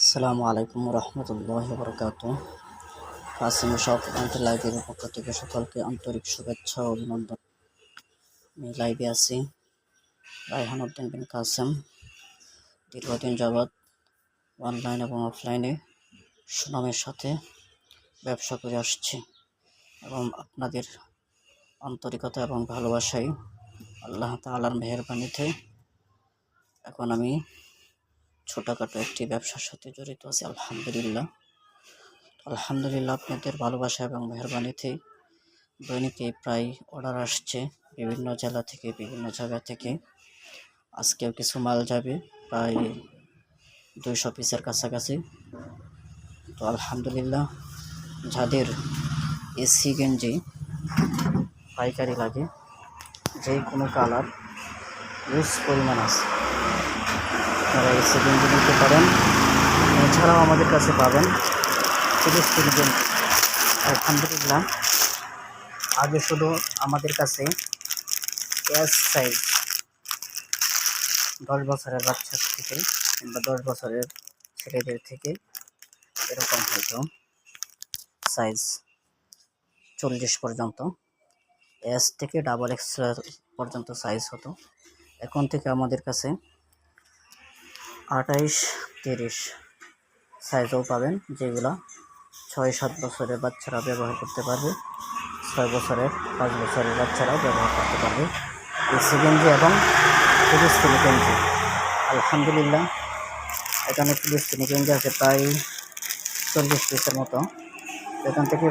আসসালামু আলাইকুম রহমতুল্লাহ বরকাত কাসিম অ্যান্ড লাইব্রেরির পক্ষ থেকে সকলকে আন্তরিক শুভেচ্ছা ও অভিনন্দন। আমি লাইভে আছি রায়হান উদ্দিন বিন কাসেম। দীর্ঘদিন যাবৎ অনলাইন এবং অফলাইনে সুনামের সাথে ব্যবসা করে আসছি এবং আপনাদের আন্তরিকতা এবং ভালোবাসায় আল্লাহ তাআলার মেহরবানিতে এখন আমি ছোটোখাটো একটি ব্যবসার সাথে জড়িত আছি, আলহামদুলিল্লাহ। আলহামদুলিল্লাহ আপনাদের ভালোবাসা এবং মেহরবানিতে দৈনিকে প্রায় অর্ডার আসছে বিভিন্ন জেলা থেকে, বিভিন্ন জায়গা থেকে। আজকেও কিছু মাল যাবে, প্রায় দুইশো পিসের কাছাকাছি। তো আলহামদুলিল্লাহ যাদের এসি গেঞ্জি পাইকারি লাগে, যে কোনো কালার ইউজ পরিমাণ আছে। আপনারা গেঞ্জি নিতে পারেন। এছাড়াও আমাদের কাছে পাবেন ফিলিস্তিন গেঞ্জি আলহামদুলিল্লাহ। আগে শুধু আমাদের কাছে এস সাইজ দশ বছরের বাচ্চার থেকে কিংবা দশ বছরের ছেলেদের থেকে এরকম হয়তো সাইজ চল্লিশ পর্যন্ত। এস থেকে ডাবল এক্স পর্যন্ত সাইজ হতো। এখন থেকে আমাদের কাছে আঠাইশ, তিরিশ সাইজও পাবেন, যেগুলা ছয়, সাত বছরের বাচ্চারা ব্যবহার করতে পারবে। ছয় বছরের, পাঁচ বছরের বাচ্চারাও ব্যবহার করতে পারবে। এসি গেঞ্জি এবং ফিলিস্তিনি গেঞ্জি আলহামদুলিল্লাহ, এখানে ফিলিস্তিনি গেঞ্জি আছে প্রায় চল্লিশ পিসের মতো। এখান থেকে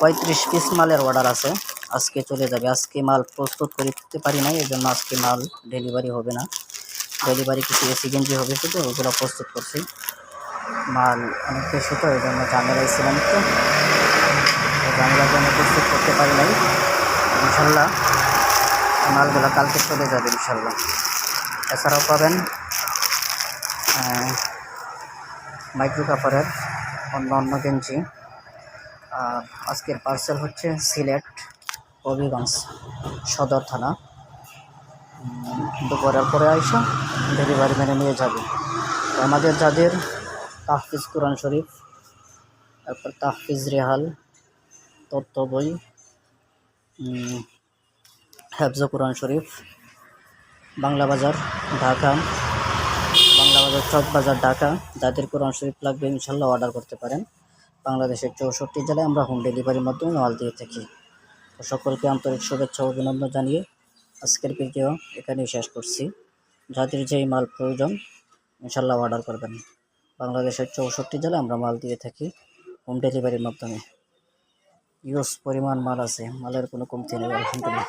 পঁয়ত্রিশ পিস মালের অর্ডার আছে। আজকে চলে যাবে। আজকে মাল প্রস্তুত করতে পারি নাই এই জন্য আজকে মাল ডেলিভারি হবে না। ডেলিভারি কিছু এসি গেঞ্জি হবে শুধু, ওগুলো প্রস্তুত করছি। মাল অনেক বেশি তো, এই জন্য ঝামেলা ছিলাম তো ঝামেলার জন্য প্রস্তুত করতে পারি নাই। ইনশাল্লাহ মালগুলো কালকে চলে যাবে, ইনশাল্লাহ। এছাড়াও পাবেন মাইক্রো কাপড়ের অন্য অন্য গেঞ্জি। আর আজকের পার্সেল হচ্ছে সিলেট, হবিগঞ্জ সদর থানা। উম, দুপুরের পরে আইসা ডেলিভারি মেনে নিয়ে যাবে। আমাদের যাদের তাহফিজ কোরআন শরীফ তারপর তাহফিজ রেহাল তত্ত্ব বই হেফজ কোরআন শরীফ বাংলা বাজার ঢাকা বাংলা বাজার চক বাজার ঢাকা যাদের কোরআন শরীফ লাগবে ইনশাল্লাহ অর্ডার করতে পারেন। বাংলাদেশের চৌষট্টি জেলায় আমরা হোম ডেলিভারির মাধ্যমে মাল দিয়ে থাকি। সকলকে আন্তরিক শুভেচ্ছা অভিনন্দন জানিয়ে আজকের ভিডিও এখানেই শেষ করছি। যাদের যেই মাল প্রয়োজন ইনশাল্লাহ অর্ডার করবেন। বাংলাদেশের চৌষট্টি জেলায় আমরা মাল দিয়ে থাকি হোম ডেলিভারির মাধ্যমে। ইউজ পরিমাণ মাল আছে, মালের কোনো কমতি নেই, আলহামদুলিল্লাহ।